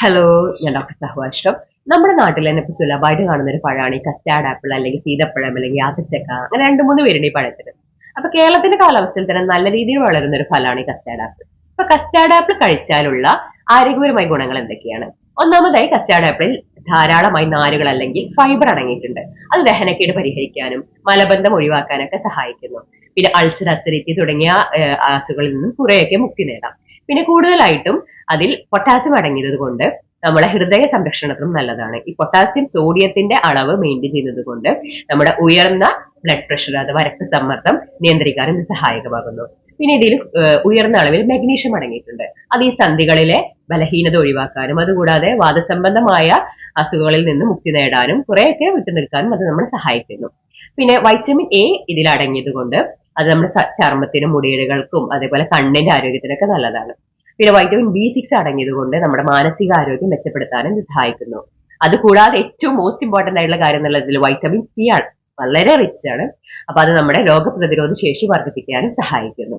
Hello ഞാൻ doctor സഹുവാഷ്ടം നമ്മുടെ നാട്ടിൽ തന്നെ ഇപ്പൊ സുലഭമായിട്ട് കാണുന്ന ഒരു പഴമാണ് ഈ കസ്റ്റാർഡ് ആപ്പിൾ അല്ലെങ്കിൽ സീതപ്പഴം അല്ലെങ്കിൽ യാത്രച്ചക്ക. അങ്ങനെ രണ്ട് മൂന്ന് പേരുണ്ട് ഈ പഴത്തിന് അപ്പൊ കേരളത്തിന്റെ കാലാവസ്ഥയിൽ തന്നെ നല്ല രീതിയിൽ വളരുന്ന ഒരു ഫലമാണ് ഈ കസ്റ്റാർഡ് ആപ്പിൾ അപ്പൊ കസ്റ്റാർഡ് ആപ്പിൾ കഴിച്ചാലുള്ള ആരോഗ്യപരമായ ഗുണങ്ങൾ എന്തൊക്കെയാണ്? ഒന്നാമതായി കസ്റ്റാർഡ് ആപ്പിളിൽ ധാരാളമായി നാരുകൾ അല്ലെങ്കിൽ ഫൈബർ അടങ്ങിയിട്ടുണ്ട്. അത് ദഹനക്കേട് പരിഹരിക്കാനും മലബന്ധം ഒഴിവാക്കാനൊക്കെ സഹായിക്കുന്നു. പിന്നെ അൾസർ അസിഡിറ്റി തുടങ്ങിയ അസുഖങ്ങളിൽ നിന്നും കുറെയൊക്കെ മുക്തി നേടാം. പിന്നെ കൂടുതലായിട്ടും അതിൽ പൊട്ടാസ്യം അടങ്ങിയത് കൊണ്ട് നമ്മുടെ ഹൃദയ സംരക്ഷണത്തിനും നല്ലതാണ്. ഈ പൊട്ടാസ്യം സോഡിയത്തിന്റെ അളവ് മെയിന്റെയിൻ ചെയ്യുന്നത് കൊണ്ട് നമ്മുടെ ഉയർന്ന ബ്ലഡ് പ്രഷർ അഥവാ രക്തസമ്മർദ്ദം നിയന്ത്രിക്കാനും സഹായകമാകുന്നു. പിന്നെ ഇതിൽ ഉയർന്ന അളവിൽ മഗ്നീഷ്യം അടങ്ങിയിട്ടുണ്ട്. അത് ഈ സന്ധികളിലെ ബലഹീനത ഒഴിവാക്കാനും അതുകൂടാതെ വാദസംബന്ധമായ അസുഖങ്ങളിൽ നിന്ന് മുക്തി നേടാനും കുറെയൊക്കെ വിട്ടുനിൽക്കാനും അത് നമ്മളെ സഹായിക്കുന്നു. പിന്നെ വൈറ്റമിൻ എ ഇതിൽ അടങ്ങിയത് കൊണ്ട് അത് നമ്മുടെ ചർമ്മത്തിന് മുടിയിഴകൾക്കും അതേപോലെ കണ്ണിന്റെ ആരോഗ്യത്തിനൊക്കെ നല്ലതാണ്. പിന്നെ വൈറ്റമിൻ ബി സിക്സ് അടങ്ങിയതുകൊണ്ട് നമ്മുടെ മാനസിക ആരോഗ്യം മെച്ചപ്പെടുത്താനും ഇത് സഹായിക്കുന്നു. അതുകൂടാതെ ഏറ്റവും മോസ്റ്റ് ഇമ്പോർട്ടന്റ് ആയിട്ടുള്ള കാര്യം എന്നുള്ളതിൽ വൈറ്റമിൻ സി ആണ്. വളരെ റിച്ച് ആണ്. അപ്പൊ അത് നമ്മുടെ രോഗപ്രതിരോധ ശേഷി വർദ്ധിപ്പിക്കാനും സഹായിക്കുന്നു.